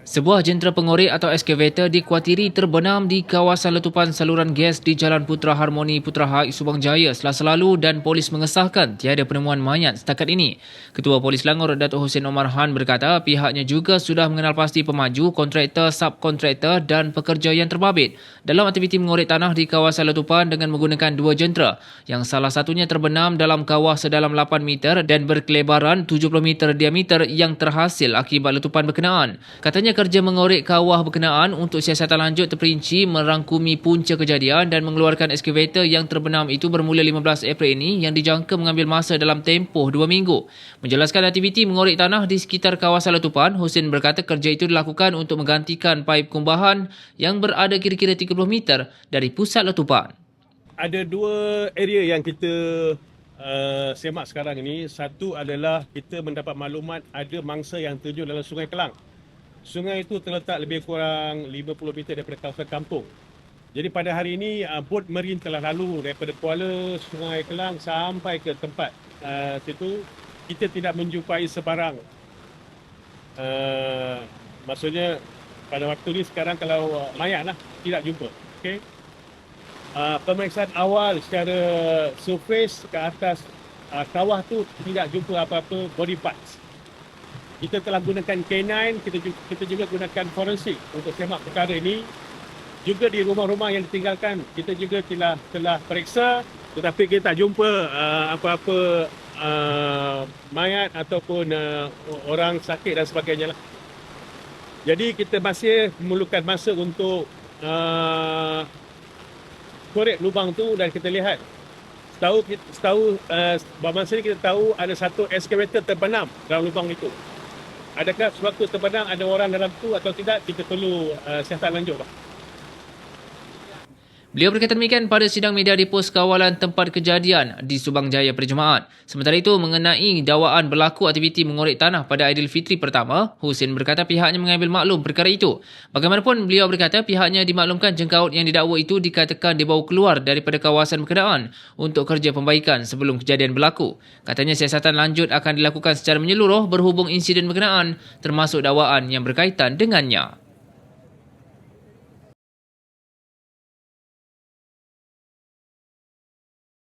Sebuah jentera pengorek atau eskavator dikuatiri terbenam di kawasan letupan saluran gas di Jalan Putra Harmoni Putra Haik Subang Jaya selasa lalu dan polis mengesahkan tiada penemuan mayat setakat ini. Ketua Polis Langor Datuk Hussein Omar Han berkata pihaknya juga sudah mengenal pasti pemaju, kontraktor, subkontraktor dan pekerja yang terbabit dalam aktiviti mengorek tanah di kawasan letupan dengan menggunakan dua jentera yang salah satunya terbenam dalam kawah sedalam 8 meter dan berkelebaran 70 meter diameter yang terhasil akibat letupan berkenaan. Katanya kerja mengorek kawah berkenaan untuk siasatan lanjut terperinci merangkumi punca kejadian dan mengeluarkan eskavator yang terbenam itu bermula 15 April ini yang dijangka mengambil masa dalam tempoh dua minggu. Menjelaskan aktiviti mengorek tanah di sekitar kawasan letupan, Hussein berkata kerja itu dilakukan untuk menggantikan paip kumbahan yang berada kira-kira 30 meter dari pusat letupan. ada dua area yang kita uh, semak sekarang ini. Satu adalah kita mendapat maklumat ada mangsa yang terjun dalam Sungai Kelang. Sungai itu terletak lebih kurang 50 meter daripada kawasan kampung. Jadi pada hari ini uh, bot marine telah lalu daripada Kuala Sungai Kelang sampai ke tempat uh, situ kita tidak menjumpai sebarang uh, maksudnya pada waktu ni sekarang kalau uh, mayat lah tidak jumpa. Okay? uh, pemeriksaan awal secara surface ke atas uh, kawah tu tidak jumpa apa-apa body parts. Kita telah gunakan K9, kita juga, kita juga gunakan forensik untuk semak perkara ini. Juga di rumah-rumah yang ditinggalkan, kita juga telah telah periksa tetapi kita tak jumpa uh, apa-apa uh, mayat ataupun uh, orang sakit dan sebagainya lah. Jadi kita masih memerlukan masa untuk uh, korek lubang tu dan kita lihat setahu setahu uh, masa ni kita tahu ada satu excavator terbenam dalam lubang itu. Adakah sewaktu terbenam ada orang dalam tu atau tidak kita perlu uh, siasat lanjut lah. Beliau berkata demikian pada sidang media di pos kawalan tempat kejadian di Subang Jaya pada Jumaat. Sementara itu, mengenai dakwaan berlaku aktiviti mengorek tanah pada Aidilfitri pertama, Husin berkata pihaknya mengambil maklum perkara itu. Bagaimanapun, beliau berkata pihaknya dimaklumkan jengkaut yang didakwa itu dikatakan dibawa keluar daripada kawasan berkenaan untuk kerja pembaikan sebelum kejadian berlaku. Katanya siasatan lanjut akan dilakukan secara menyeluruh berhubung insiden berkenaan termasuk dakwaan yang berkaitan dengannya.